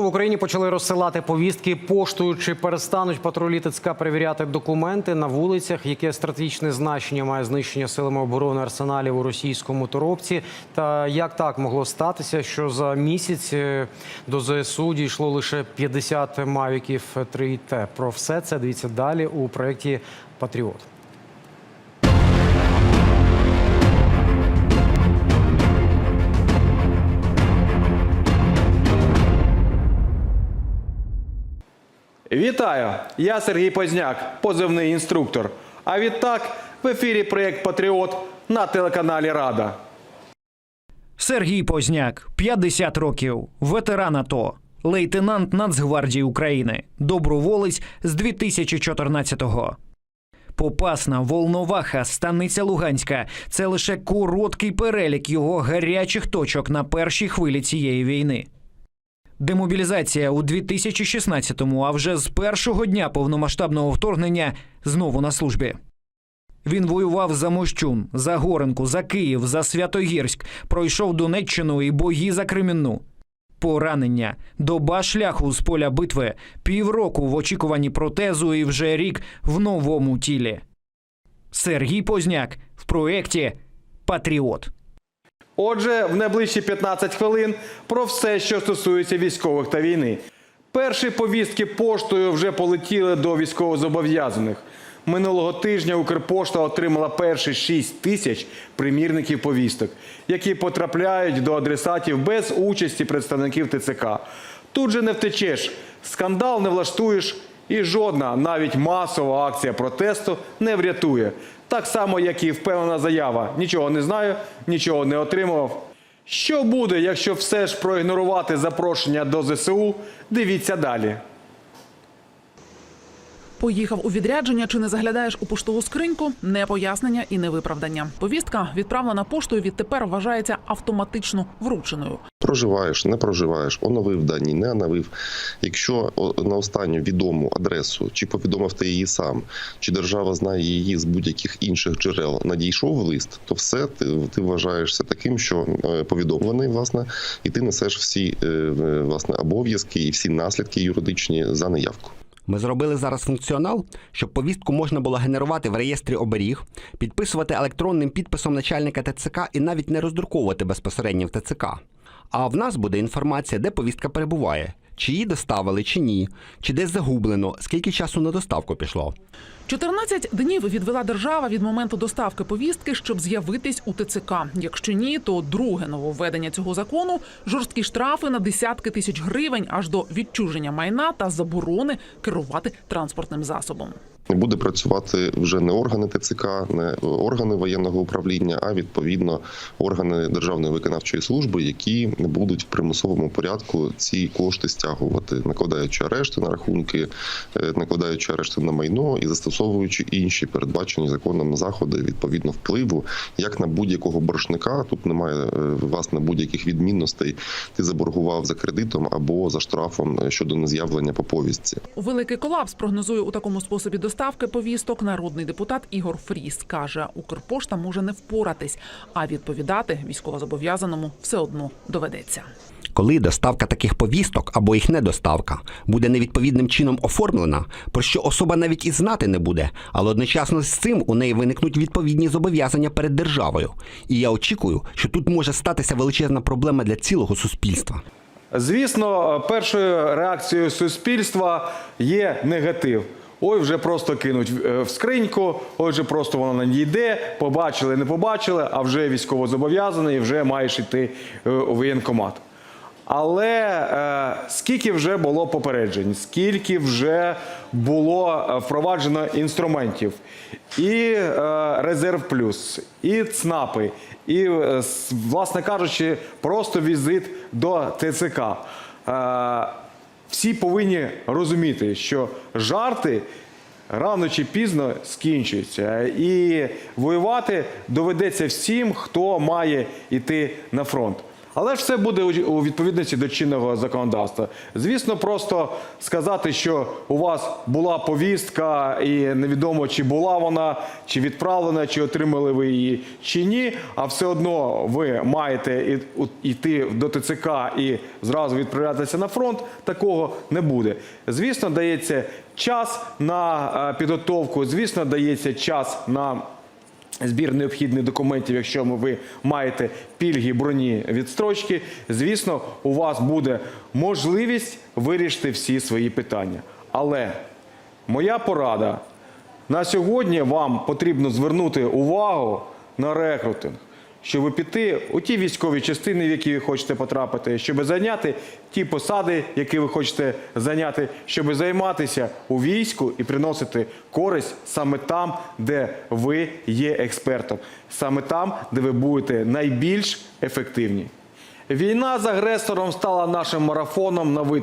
В Україні почали розсилати повістки поштою. Чи перестануть патрулі ТЦК перевіряти документи на вулицях? Яке стратегічне значення має знищення силами оборони арсеналів у російському торопці? Та як так могло статися, що за місяць е, до ЗСУ дійшло лише 50 мавіків 3Т? Про все це дивіться далі у проєкті Патріот. Вітаю! Я Сергій Позняк, позивний інструктор. А відтак в ефірі проєкт Патріот на телеканалі Рада. Сергій Позняк, 50 років, ветеран АТО, лейтенант Нацгвардії України, доброволець з 2014-го. Попасна, Волноваха, Станиця Луганська це лише короткий перелік його гарячих точок на першій хвилі цієї війни. Демобілізація у 2016-му, а вже з першого дня повномасштабного вторгнення знову на службі. Він воював за Мощун, за Горенку, за Київ, за Святогірськ, пройшов Донеччину і бої за Кремінну. Поранення, доба шляху з поля битви, півроку в очікуванні протезу і вже рік в новому тілі. Сергій Позняк в проєкті Патріот. Отже, в найближчі 15 хвилин про все, що стосується військових та війни. Перші повістки поштою вже полетіли до військовозобов'язаних. Минулого тижня Укрпошта отримала перші 6 тисяч примірників повісток, які потрапляють до адресатів без участі представників ТЦК. Тут же не втечеш, скандал не влаштуєш, і жодна, навіть масова акція протесту не врятує. Так само, як і впевнена заява: нічого не знаю, нічого не отримував. Що буде, якщо все ж проігнорувати запрошення до ЗСУ? Дивіться далі. Поїхав у відрядження чи не заглядаєш у поштову скриньку? Не пояснення і не виправдання. Повістка, відправлена поштою, відтепер вважається автоматично врученою. Проживаєш, не проживаєш, оновив дані, не оновив. Якщо на останню відому адресу, чи повідомив ти її сам, чи держава знає її з будь-яких інших джерел, надійшов лист, то все ти, ти вважаєшся таким, що е, повідомлений, власне, і ти несеш всі е, е, власне обов'язки і всі наслідки юридичні за неявку. Ми зробили зараз функціонал, щоб повістку можна було генерувати в реєстрі оберіг, підписувати електронним підписом начальника ТЦК і навіть не роздруковувати безпосередньо в ТЦК. А в нас буде інформація, де повістка перебуває, чи її доставили, чи ні, чи десь загублено, скільки часу на доставку пішло. 14 днів відвела держава від моменту доставки повістки, щоб з'явитись у ТЦК. Якщо ні, то друге нововведення цього закону жорсткі штрафи на десятки тисяч гривень аж до відчуження майна та заборони керувати транспортним засобом. Буде працювати вже не органи ТЦК, не органи воєнного управління, а відповідно органи Державної виконавчої служби, які будуть в примусовому порядку ці кошти стягувати, накладаючи арешти на рахунки, е, накладаючи арешти на майно і застосовуючи інші передбачені законом заходи відповідно впливу, як на будь-якого боржника. Тут немає е, власне будь-яких відмінностей. Ти заборгував за кредитом або за штрафом е, щодо нез'явлення по повістці. Великий колапс прогнозує у такому способі доставки повісток. Народний депутат Ігор Фріс каже, Укрпошта може не впоратись, а відповідати військовозобов'язаному все одно доведеться. Коли доставка таких повісток або їх недоставка буде невідповідним чином оформлена, про що особа навіть і знати не буде, але одночасно з цим у неї виникнуть відповідні зобов'язання перед державою. І я очікую, що тут може статися величезна проблема для цілого суспільства. Звісно, першою реакцією суспільства є негатив. Ой, вже просто кинуть е, в скриньку, ой, вже просто вона надійде, побачили, не побачили, а вже військовозобов'язаний, вже маєш йти е, у воєнкомат. Але е, скільки вже було попереджень, скільки вже було е, впроваджено інструментів, і е, резерв плюс, і ЦНАПи, і, е, власне кажучи, просто візит до ТЦК. Е, всі повинні розуміти, що жарти рано чи пізно скінчуються. І воювати доведеться всім, хто має йти на фронт. Але ж все буде у- відповідності до чинного законодавства. Звісно, просто сказати, що у вас була повістка, і невідомо, чи була вона, чи відправлена, чи отримали ви її, чи ні. А все одно ви маєте йти до ТЦК і зразу відправлятися на фронт. Такого не буде. Звісно, дається час на е, підготовку. Звісно, дається час на збір необхідних документів, якщо ви маєте пільги, броні, відстрочки, звісно, у вас буде можливість вирішити всі свої питання. Але моя порада. На сьогодні вам потрібно звернути увагу на рекрутинг, щоб піти у ті військові частини, в які ви хочете потрапити, щоб зайняти ті посади, які ви хочете зайняти, щоб займатися у війську і приносити користь саме там, де ви є експертом, саме там, де ви будете найбільш ефективні. Війна з агресором стала нашим марафоном на вид